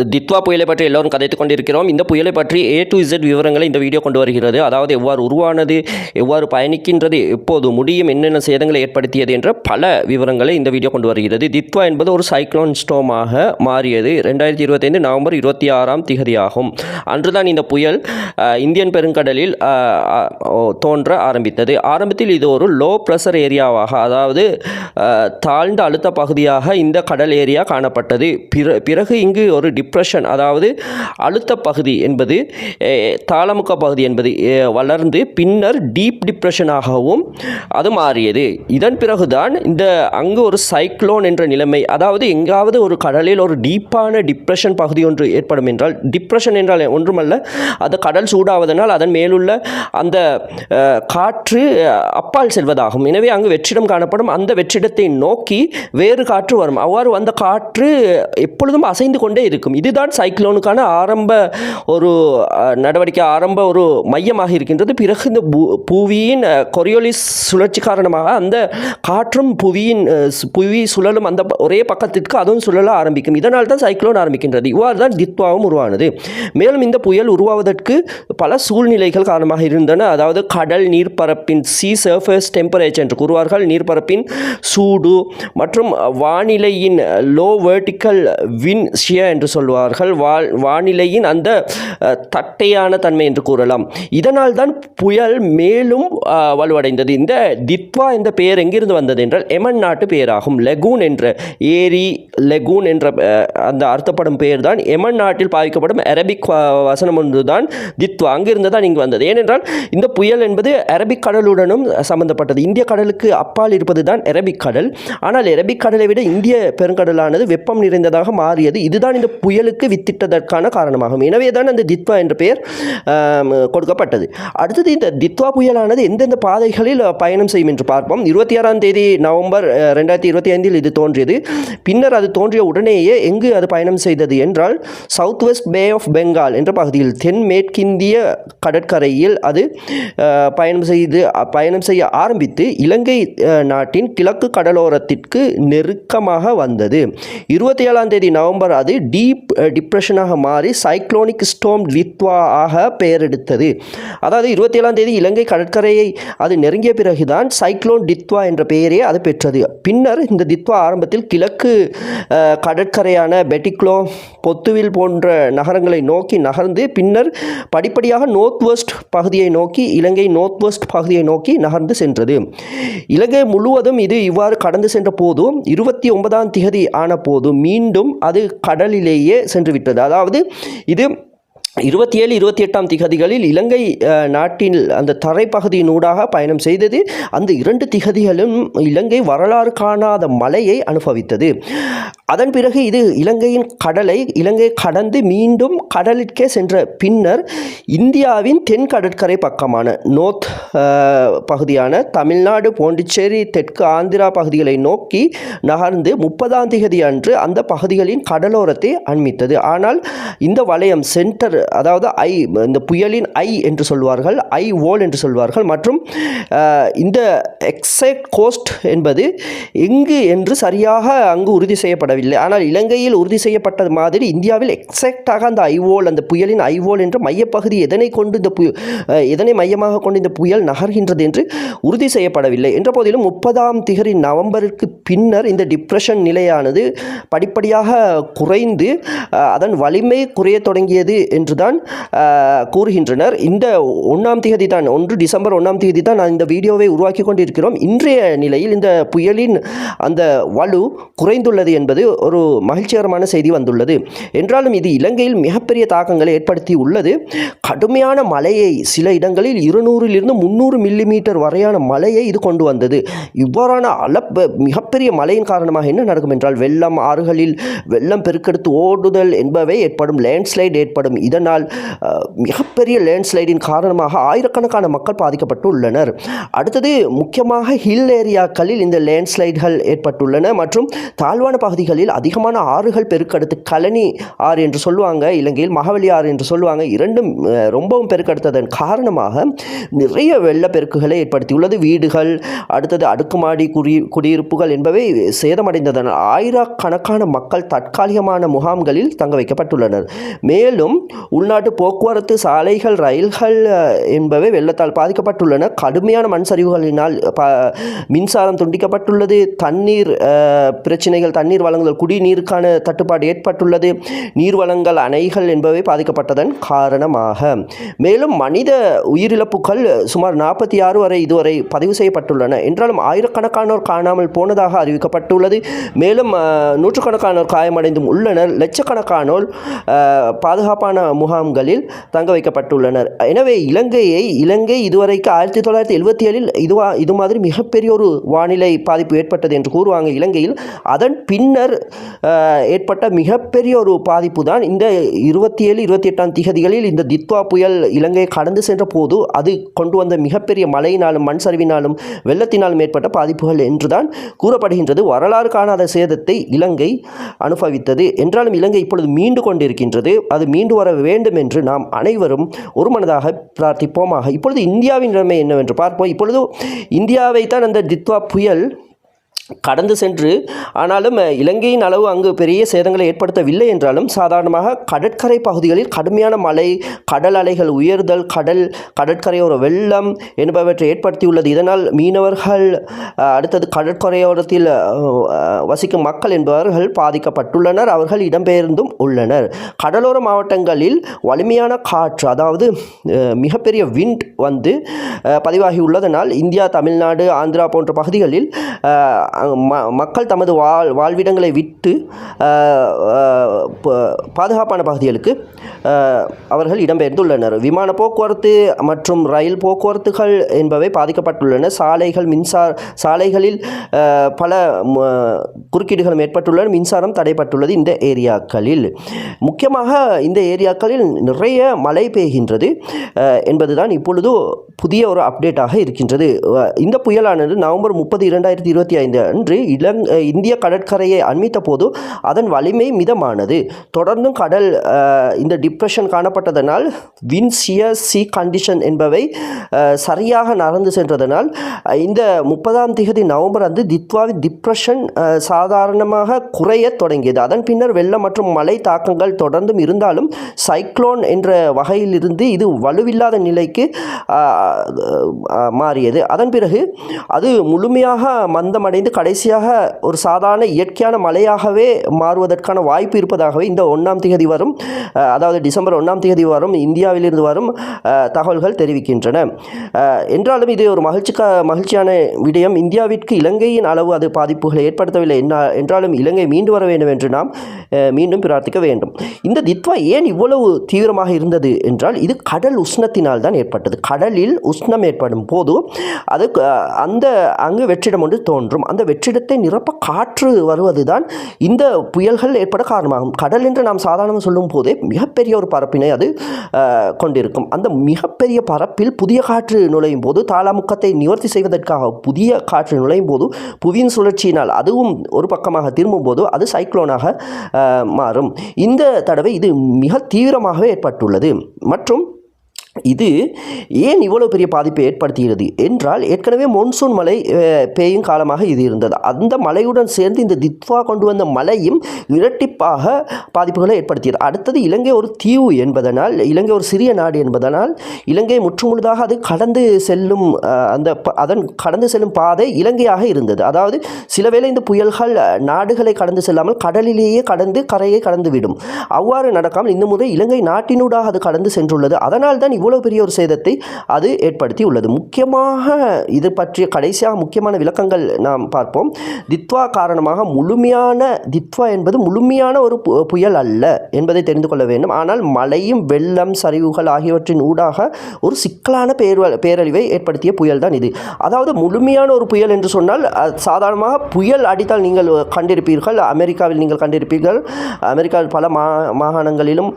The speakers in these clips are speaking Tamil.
தித்வா புயலை பற்றி எல்லோரும் கதைத்துக் கொண்டிருக்கிறோம். இந்த புயலை பற்றி ஏ டு இசட் விவரங்களை இந்த வீடியோ கொண்டு வருகிறது. அதாவது எவ்வாறு உருவானது எவ்வாறு பயணிக்கின்றது எப்போது முடியும் என்னென்ன சேதங்களை ஏற்படுத்தியது என்ற பல விவரங்களை இந்த வீடியோ கொண்டு வருகிறது. தித்வா என்பது ஒரு சைக்ளோன் ஸ்டோமாக மாறியது. ரெண்டாயிரத்தி இருபத்தைந்து நவம்பர் இருபத்தி ஆறாம் திகதியாகும். அன்றுதான் இந்த புயல் இந்தியன் பெருங்கடலில் தோன்ற ஆரம்பித்தது. ஆரம்பத்தில் இது ஒரு லோ ப்ரெஷர் ஏரியாவாக அதாவது தாழ்ந்த அழுத்த பகுதியாக இந்த கடல் ஏரியா காணப்பட்டது. பிற பிறகு இங்கு ஒரு டிப்ரெஷன் அதாவது அழுத்த பகுதி என்பது அஹ், தாளமுக்க பகுதி என்பது வளர்ந்து பின்னர் டீப் டிப்ரெஷனாகவும் அது மாறியது. இதன் பிறகுதான் இந்த அங்கு ஒரு சைக்ளோன் என்ற நிலைமை அதாவது எங்காவது ஒரு கடலில் ஒரு டீப்பான டிப்ரெஷன் பகுதி ஒன்று ஏற்படும் என்றால் டிப்ரெஷன் என்றால் ஒன்றுமல்ல அந்த கடல் சூடாவதனால் அதன் மேலுள்ள அந்த காற்று அப்பால் செல்வதாகும். எனவே அங்கு வெற்றிடம் காணப்படும். அந்த வெற்றிடத்தை நோக்கி வேறு காற்று வரும். அவ்வாறு வந்த காற்று எப்பொழுதும் அசைந்து கொண்டே இருக்கும். இதுதான் சைக்ளோனுக்கான ஆரம்ப ஒரு நடவடிக்கை ஆரம்ப ஒரு மையமாக இருக்கின்றது. பிறகு இந்த புவியின் கொரியோலிஸ் சுழற்சி காரணமாக அந்த காற்றும் புவியின் புவி சுழலும் அந்த ஒரே பக்கத்திற்கு அதுவும் சுழல ஆரம்பிக்கும். இதனால் தான் சைக்ளோன் ஆரம்பிக்கின்றது. இவ்வாறு தான் தித்வாவும் உருவானது. மேலும் இந்த புயல் உருவாவதற்கு பல சூழ்நிலைகள் காரணமாக இருந்தன. அதாவது கடல் நீர்ப்பரப்பின் சி சர்ஃபேஸ் டெம்பரேச்சர் என்று கூறுவார்கள். நீர்ப்பரப்பின் சூடு மற்றும் வானிலையின் லோ வேர்டிக்கல் வின் ஷியா என்று சொல்வார்கள் வா வானிலையின் அந்த தட்டையான தன்மை என்று கூறலாம். இதனால் தான் புயல் மேலும் வலுவடைந்தது. இந்த தித்வா என்ற பெயர் எங்கிருந்து வந்தது என்றால் எமன் நாட்டு பெயராகும். லெகூன் என்ற ஏரி லெகூன் என்ற அந்த அர்த்தப்படும் பெயர் தான் எமன் நாட்டில் பாவிக்கப்படும் அரபிக் வ- வசனம் ஒன்று தான் தித்வா. அங்கிருந்து தான் இங்கு வந்தது. ஏனென்றால் இந்த புயல் என்பது அரபிக் கடலுடனும் சம்பந்தப்பட்டது. இந்திய கடலுக்கு அப்பால் இருப்பது தான் அரபிக் கடல். ஆனால் அரபிக் கடலை விட இந்திய பெருங்கடலானது வெப்பம் நிறைந்ததாக மாறியது. இதுதான் இந்த புயல் புயலுக்கு வித்திட்டதற்கான காரணமாகும். எனவே தான் அந்த தித்வா என்ற பெயர் கொடுக்கப்பட்டது. அடுத்தது இந்த தித்வா புயலானது எந்தெந்த பாதைகளில் பயணம் செய்யும் என்று பார்ப்போம். இருபத்தி ஆறாம் தேதி நவம்பர் ரெண்டாயிரத்தி இருபத்தி ஐந்தில் இது தோன்றியது. பின்னர் அது தோன்றிய உடனேயே எங்கு அது பயணம் செய்தது என்றால் south west bay of Bengal என்ற பகுதியில் தென் மேற்கிந்திய கடற்கரையில் அது பயணம் செய்து பயணம் செய்ய ஆரம்பித்து இலங்கை நாட்டின் கிழக்கு கடலோரத்திற்கு நெருக்கமாக வந்தது. இருபத்தி ஏழாம் தேதி நவம்பர் அது டீப் டிப்ரெஷனாக uh, மாறி சைக்ளோனிக் ஸ்டோம் லித்வா ஆக பெயரெடுத்தது. அதாவது இருபத்தி ஏழாம் தேதி இலங்கை கடற்கரையை அது நெருங்கிய பிறகுதான் சைக்ளோன் டித்வா என்ற பெயரே அது பெற்றது. பின்னர் இந்த தித்வா ஆரம்பத்தில் கிழக்கு கடற்கரையான பெட்டிக்லோ பொத்துவில் போன்ற நகரங்களை நோக்கி நகர்ந்து பின்னர் படிப்படியாக நோர்த் வெஸ்ட் பகுதியை நோக்கி இலங்கை நோர்த் வெஸ்ட் பகுதியை நோக்கி நகர்ந்து சென்றது. இலங்கை முழுவதும் இது இவ்வாறு கடந்து சென்ற போதும் இருபத்தி ஒன்பதாம் திகதி ஆன போதும் மீண்டும் அது கடலிலேயே சென்று விட்டது அதாவது இது இருபத்தி ஏழு இருபத்தி எட்டாம் திகதிகளில் இலங்கை நாட்டின் அந்த தரைப்பகுதியினூடாக பயணம் செய்தது. அந்த இரண்டு திகதிகளும் இலங்கை வரலாறு காணாத மழையை அனுபவித்தது. அதன் பிறகு இது இலங்கையின் கடலை இலங்கை கடந்து மீண்டும் கடலிற்கே சென்ற பின்னர் இந்தியாவின் தென் கடற்கரை பக்கமான நோர்த் பகுதியான தமிழ்நாடு பாண்டிச்சேரி தெற்கு ஆந்திரா பகுதிகளை நோக்கி நகர்ந்து முப்பதாம் திகதி அன்று அந்த பகுதிகளின் கடலோரத்தை அண்மித்தது. ஆனால் இந்த வளையம் சென்டர் அதாவது ஐ இந்த புயலின் ஐ என்று சொல்வார்கள் ஐ ஓல் என்று சொல்வார்கள். மற்றும் இந்த எக்ஸைட் கோஸ்ட் என்பது எங்கு என்று சரியாக அங்கு உறுதி செய்யப்படவில்லை. ஆனால் இலங்கையில் உறுதி செய்யப்பட்டது மாதிரி இந்தியாவில் எக்ஸாக்டாக அந்த ஐவோல் அந்த புயலின் ஐவோல் என்ற மையப்பகுதி எதனை கொண்டு இந்த புயல் எதனை மையமாக கொண்டு இந்த புயல் நகர்கின்றது என்று உறுதி செய்யப்படவில்லை. என்ற போதிலும் முப்பதாம் திகரி நவம்பருக்கு பின்னர் இந்த டிப்ரெஷன் நிலையானது படிப்படியாக குறைந்து அதன் வலிமை குறையத் தொடங்கியது என்று என்றுதான் கூறுகின்றனர். இந்த ஒன்றாம் தேதி தான் ஒன்று டிசம்பர் ஒன்றாம் தேதி தான் நான் இந்த வீடியோவை உருவாக்கி கொண்டிருக்கிறோம். இன்றைய நிலையில் இந்த புயலின் அந்த வலு குறைந்துள்ளது என்பது ஒரு மகிழ்ச்சிகரமான செய்தி வந்துள்ளது. என்றாலும் இது இலங்கையில் மிகப்பெரிய தாக்கங்களை ஏற்படுத்தி உள்ளது. கடுமையான மழையை சில இடங்களில் இருநூறிலிருந்து முந்நூறு மில்லிமீட்டர் வரையான மழையை இது கொண்டு வந்தது. இவ்வாறான அளப்ப மிகப்பெரிய மழையின் காரணமாக என்ன நடக்கும் என்றால் வெள்ளம் ஆறுகளில் வெள்ளம் பெருக்கெடுத்து ஓடுதல் என்பவை ஏற்படும் லேண்ட்ஸ்லைட் ஏற்படும். இதன் இதனால் மிகப்பெரிய லேண்ட்ஸ்லைடின் காரணமாக ஆயிரக்கணக்கான மக்கள் பாதிக்கப்பட்டு உள்ளனர் அடுத்தது முக்கியமாக ஹில் ஏரியாக்களில் இந்த லேண்ட்ஸ்லைடுகள் ஏற்பட்டுள்ளன மற்றும் தாழ்வான பகுதிகளில் அதிகமான ஆறுகள் பெருக்கெடுத்து கழனி ஆறு என்று சொல்லுவாங்க இலங்கையில் மகவலி ஆறு என்று சொல்லுவாங்க இரண்டும் ரொம்பவும் பெருக்கெடுத்ததன் காரணமாக நிறைய வெள்ளப்பெருக்குகளை ஏற்படுத்தியுள்ளது. வீடுகள் அடுத்தது அடுக்குமாடி குடி குடியிருப்புகள் என்பவை சேதமடைந்ததன் ஆயிரக்கணக்கான மக்கள் தற்காலிகமான முகாம்களில் தங்க வைக்கப்பட்டுள்ளனர். மேலும் உள்நாட்டு போக்குவரத்து சாலைகள் ரயில்கள் என்பவை வெள்ளத்தால் பாதிக்கப்பட்டுள்ளன. கடுமையான மண் சரிவுகளினால் ப மின்சாரம் துண்டிக்கப்பட்டுள்ளது. தண்ணீர் பிரச்சனைகள் தண்ணீர் வழங்குதல் குடிநீருக்கான தட்டுப்பாடு ஏற்பட்டுள்ளது. நீர் வளங்கள் அணைகள் என்பவை பாதிக்கப்பட்டதன் காரணமாக. மேலும் மனித உயிரிழப்புகள் சுமார் நாற்பத்தி ஆறு வரை இதுவரை பதிவு செய்யப்பட்டுள்ளன. என்றாலும் ஆயிரக்கணக்கானோர் காணாமல் போனதாக அறிவிக்கப்பட்டுள்ளது. மேலும் நூற்றுக்கணக்கானோர் காயமடைந்தும் உள்ளனர். லட்சக்கணக்கானோர் பாதுகாப்பான முகாம்களில் தங்க வைக்கப்பட்டுள்ளனர். எனவே இலங்கையை இலங்கை இதுவரைக்கு ஆயிரத்தி தொள்ளாயிரத்தி எழுபத்தி ஏழில் இதுவா இது மாதிரி மிகப்பெரிய ஒரு வானிலை பாதிப்பு ஏற்பட்டது என்று கூறுவாங்க இலங்கையில். அதன் பின்னர் ஏற்பட்ட மிகப்பெரிய ஒரு பாதிப்பு தான் இந்த இருபத்தி ஏழு இருபத்தி எட்டாம் திகதிகளில் இந்த தித்வா புயல் இலங்கையை கடந்து சென்ற போது அது கொண்டு வந்த மிகப்பெரிய மழையினாலும் மண் சரிவினாலும் வெள்ளத்தினாலும் ஏற்பட்ட பாதிப்புகள் என்றுதான் கூறப்படுகின்றது. வரலாறு காணாத சேதத்தை இலங்கை அனுபவித்தது. என்றாலும் இலங்கை இப்பொழுது மீண்டு கொண்டிருக்கின்றது. அது மீண்டு வர வேண்டும் என்று நாம் அனைவரும் ஒரு மனதாக பிரார்த்திப்போமாக. இப்பொழுது இந்தியாவின் நிலைமை என்னவென்று பார்ப்போம். இப்பொழுது இந்தியாவை தான் அந்த தித்வா புயல் கடந்து சென்று ஆனாலும் இலங்கையின் அளவு அங்கு பெரிய சேதங்களை ஏற்படுத்தவில்லை என்றாலும் சாதாரணமாக கடற்கரை பகுதிகளில் கடுமையான மழை கடல் அலைகள் உயர்தல் கடல் கடற்கரையோர வெள்ளம் என்பவற்றை ஏற்படுத்தியுள்ளது. இதனால் மீனவர்கள் அடுத்தது கடற்கரையோரத்தில் வசிக்கும் மக்கள் என்பவர்கள் பாதிக்கப்பட்டுள்ளனர். அவர்கள் இடம்பெயர்ந்தும் உள்ளனர். கடலோர மாவட்டங்களில் வலிமையான காற்று அதாவது மிகப்பெரிய விண்ட் வந்து பதிவாகி உள்ளதனால் இந்தியா தமிழ்நாடு ஆந்திரா போன்ற பகுதிகளில் மக்கள் தமது வாழ் வாழ்விடங்களை விட்டு பாதுகாப்பான பகுதிகளுக்கு அவர்கள் இடம்பெயர்ந்துள்ளனர். விமான போக்குவரத்து மற்றும் ரயில் போக்குவரத்துகள் என்பவை பாதிக்கப்பட்டுள்ளன. சாலைகள் மின்சார சாலைகளில் பல குறுக்கீடுகளும் ஏற்பட்டுள்ளன. மின்சாரம் தடைப்பட்டுள்ளது இந்த ஏரியாக்களில். முக்கியமாக இந்த ஏரியாக்களில் நிறைய மழை பெய்கின்றது. என்பதுதான் இப்பொழுது புதிய ஒரு அப்டேட்டாக இருக்கின்றது. இந்த புயலானது நவம்பர் முப்பது இரண்டாயிரத்தி இருபத்தி ஐந்து அன்று இலங் இந்திய கடற்கரையை அண்மித்த போது அதன் வலிமை மிதமானது. தொடர்ந்தும் கடல் இந்த டிப்ரெஷன் காணப்பட்டதனால் வின்சியர் சி கண்டிஷன் என்பவை சரியாக நடந்து சென்றதனால் இந்த முப்பதாம் திகதி நவம்பர் அன்று தித்வாவின் டிப்ரெஷன் சாதாரணமாக குறைய தொடங்கியது. அதன் பின்னர் வெள்ளம் மற்றும் மழை தாக்கங்கள் தொடர்ந்தும் இருந்தாலும் சைக்ளோன் என்ற வகையிலிருந்து இது வலுவில்லாத நிலைக்கு மாறியது. அதன் பிறகு அது முழுமையாக மந்தமடைந்து கடைசியாக ஒரு சாதாரண இயற்கையான மழையாகவே மாறுவதற்கான வாய்ப்பு இருப்பதாகவே இந்த ஒன்றாம் திகதி வரும். அதாவது டிசம்பர் ஒன்றாம் தேதி வரும் இந்தியாவிலிருந்து வரும் தகவல்கள் தெரிவிக்கின்றன. என்றாலும் இது ஒரு மகிழ்ச்சிக்கா மகிழ்ச்சியான விடயம். இந்தியாவிற்கு இலங்கையின் அளவு அது பாதிப்புகளை ஏற்படுத்தவில்லை. என்ன என்றாலும் இலங்கை மீண்டு வர வேண்டும் என்று நாம் மீண்டும் பிரார்த்திக்க வேண்டும். இந்த தித்வா ஏன் இவ்வளவு தீவிரமாக இருந்தது என்றால் இது கடல் உஷ்ணத்தினால் தான் ஏற்பட்டது. கடலில் உஷ்ணம் ஏற்படும் போது அது அந்த அங்கு வெற்றிடம் ஒன்று தோன்றும். அந்த வெற்றிடத்தை நிரப்ப காற்று வருவது தான் இந்த புயல்கள் ஏற்பட காரணமாகும். கடல் என்று நாம் சாதாரணமாக சொல்லும் போதே மிகப்பெரிய ஒரு பரப்பினை அது கொண்டிருக்கும். அந்த மிகப்பெரிய பரப்பில் புதிய காற்று நுழையும் போது தாளாமுக்கத்தை நிவர்த்தி செய்வதற்காக புதிய காற்று நுழையும் போது புவியின் சுழற்சியினால் அதுவும் ஒரு பக்கமாக திரும்பும் போது அது சைக்ளோனாக மாறும். இந்த தடவை இது மிக தீவிரமாகவே ஏற்பட்டுள்ளது. மற்றும் இது ஏன் இவ்வளோ பெரிய பாதிப்பை ஏற்படுத்துகிறது என்றால் ஏற்கனவே மொன்சூன் மழை பெய்யும் காலமாக இது இருந்தது. அந்த மழையுடன் சேர்ந்து இந்த தித்வா கொண்டு வந்த மழையும் இரட்டிப்பாக பாதிப்புகளை ஏற்படுத்தியது. அடுத்தது இலங்கை ஒரு தீவு என்பதனால் இலங்கை ஒரு சிறிய நாடு என்பதனால் இலங்கை முற்றுமுழுதாக அது கடந்து செல்லும் அந்த ப- அதன் கடந்து செல்லும் பாதை இலங்கையாக இருந்தது. அதாவது சில வேளை இந்த புயல்கள் நாடுகளை கடந்து செல்லாமல் கடலிலேயே கடந்து கரையை கடந்து விடும் அவ்வாறு நடக்காமல் இந்த முறை இலங்கை நாட்டினூடாக அது கடந்து சென்றுள்ளது. அதனால் தான் இவ்வளோ பெரிய ஒரு சேதத்தை அது ஏற்படுத்தி உள்ளது முக்கியமாக இது பற்றிய கடைசியாக முக்கியமான விளக்கங்கள் நாம் பார்ப்போம். தித்வா காரணமாக முழுமையான தித்வா என்பது முழுமையான ஒரு பு- புயல் அல்ல என்பதை தெரிந்து கொள்ள வேண்டும். ஆனால் மழையும் வெள்ளம் சரிவுகள் ஆகியவற்றின் ஊடாக ஒரு சிக்கலான பேர் பேரழிவை ஏற்படுத்திய புயல் தான் இது. அதாவது முழுமையான ஒரு புயல் என்று சொன்னால் சாதாரணமாக புயல் அடித்தால் நீங்கள் கண்டிருப்பீர்கள். அமெரிக்காவில் நீங்கள் கண்டிருப்பீர்கள். அமெரிக்காவில் பல மா மாகாணங்களிலும்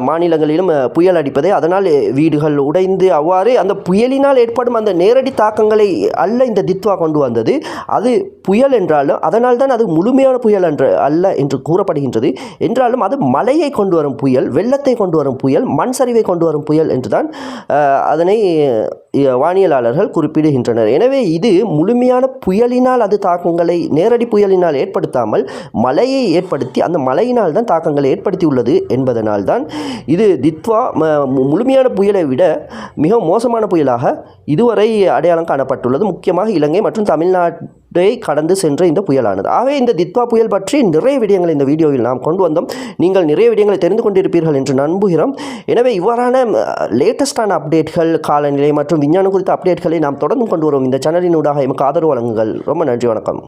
மாநிலங்களிலும் புயல் அடிப்பதை. அதனால் வீடுகள் உடைந்து அவ்வாறு அந்த புயலினால் ஏற்படும் அந்த நேரடி தாக்கங்களை அல்ல இந்த தித்வா கொண்டு வந்தது. அது புயல் என்றாலும் அதனால் தான் அது முழுமையான புயல் என்று அல்ல என்று கூறப்படுகின்றது. என்றாலும் அது மழையை கொண்டு வரும் புயல் வெள்ளத்தை கொண்டு வரும் புயல் மண் சரிவை கொண்டு வரும் புயல் என்றுதான் தான் அதனை வானியலாளர்கள் குறிப்பிடுகின்றனர். எனவே இது முழுமையான புயலினால் அது தாக்கங்களை நேரடி புயலினால் ஏற்படுத்தாமல் மழையை ஏற்படுத்தி அந்த மழையினால் தான் தாக்கங்களை ஏற்படுத்தி உள்ளது என்பதனால் தான் இது தித்வா முழுமையான புயலை விட மிக மோசமான புயலாக இதுவரை அடையாளம் காணப்பட்டுள்ளது. முக்கியமாக இலங்கை மற்றும் தமிழ்நாட்டை கடந்து சென்ற இந்த புயலானது. ஆகவே இந்த தித்வா புயல் பற்றி நிறைய விடயங்களை இந்த வீடியோவில் நாம் கொண்டு வந்தோம். நீங்கள் நிறைய விடயங்களை தெரிந்து கொண்டிருப்பீர்கள் என்று நம்புகிறோம். எனவே இவ்வாறான லேட்டஸ்டான அப்டேட்கள் காலநிலை மற்றும் விஞ்ஞானம் குறித்த அப்டேட்களை நாம் தொடர்ந்து கொண்டு வருவோம். இந்த சேனலினூடாக எமக்கு ஆதரவு வழங்குங்கள். ரொம்ப நன்றி வணக்கம்.